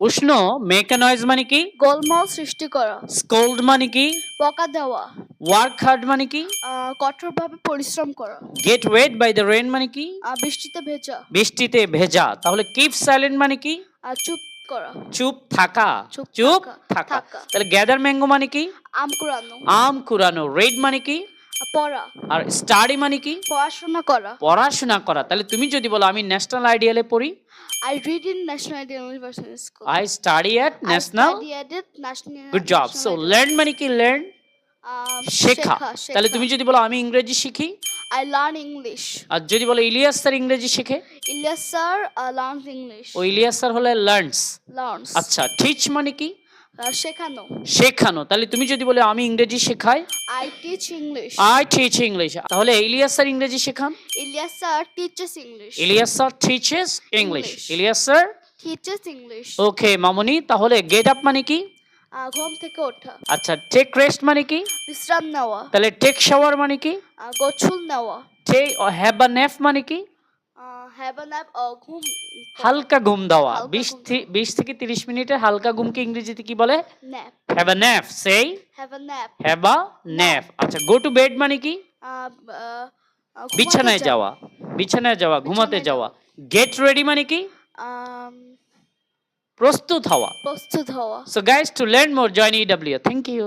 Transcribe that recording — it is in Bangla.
উষ্ণ মেক নয়েজ মানে কি? গোলমাল সৃষ্টি করা। স্কোল্ড মানে কি? বকা দেওয়া। ওয়ার্ক হার্ড মানে কি? কঠোরভাবে পরিশ্রম করা। Get wet by the rain মানে কি? বৃষ্টিতে ভেজা। বৃষ্টিতে ভেজা। তাহলে কিপ সাইলেন্ট মানে কি? আর চুপ করা। চুপ থাকা। চুপ থাকা। তাহলে গ্যাদার ম্যাঙ্গো মানে কি? আম কুড়ানো। আম কুরানো রেড মানে কি? পড়া। আর স্টাডি মানে কি? পড়াশোনা করা। পড়াশোনা করা। তাহলে তুমি যদি বলো আমি ন্যাশনাল আইডিয়ালে পড়ি? I read in national university school I study at national national good job so learn মানে কি? লার্ন শেখা তাহলে তুমি যদি বলো আমি ইংরেজি শিখি? আই লার্ন ইংলিশ আর যদি বলো ইলিয়াস স্যার ইংরেজি শিখে? ইলিয়াস স্যার লার্নস ইংলিশ ও ইলিয়াস স্যার হলে লার্নস লার্নস আচ্ছা টিচ মানে কি? শেখানো। শেখানো। তাহলে তুমি যদি বলে আমি ইংরেজি শেখাই? I teach English I teach English তাহলে ইলিয়াস স্যার ইংরেজি শেখান? Ilias sir teachers English Ilias sir teaches English Ilias sir? Teachers English okay মামনি তাহলে গেট আপ মানে কি? ঘুম থেকে ওঠা। আচ্ছা টেক রেস্ট মানে কি? বিশ্রাম নেওয়া। তাহলে টেক শাওয়ার মানে কি? গোছল নেওয়া। টে হ্যাভ আ নেফ মানে কি হ্যাভ আ ন্যাপ ঘুম হালকা ঘুম দেওয়া বিশ বিশ থেকে তিরিশ মিনিটের হালকা ঘুমকে ইংরেজিতে কি বলে? হ্যাভ আ নেফ সেই have a nap have a nap আচ্ছা গো টু বেড মানে কি? বিছানায় যাওয়া বিছানায় যাওয়া ঘুমাতে যাওয়া। গেট রেডি মানে কি? প্রস্তুত হওয়া। প্রস্তুত হওয়া। So guys to learn more join EW thank you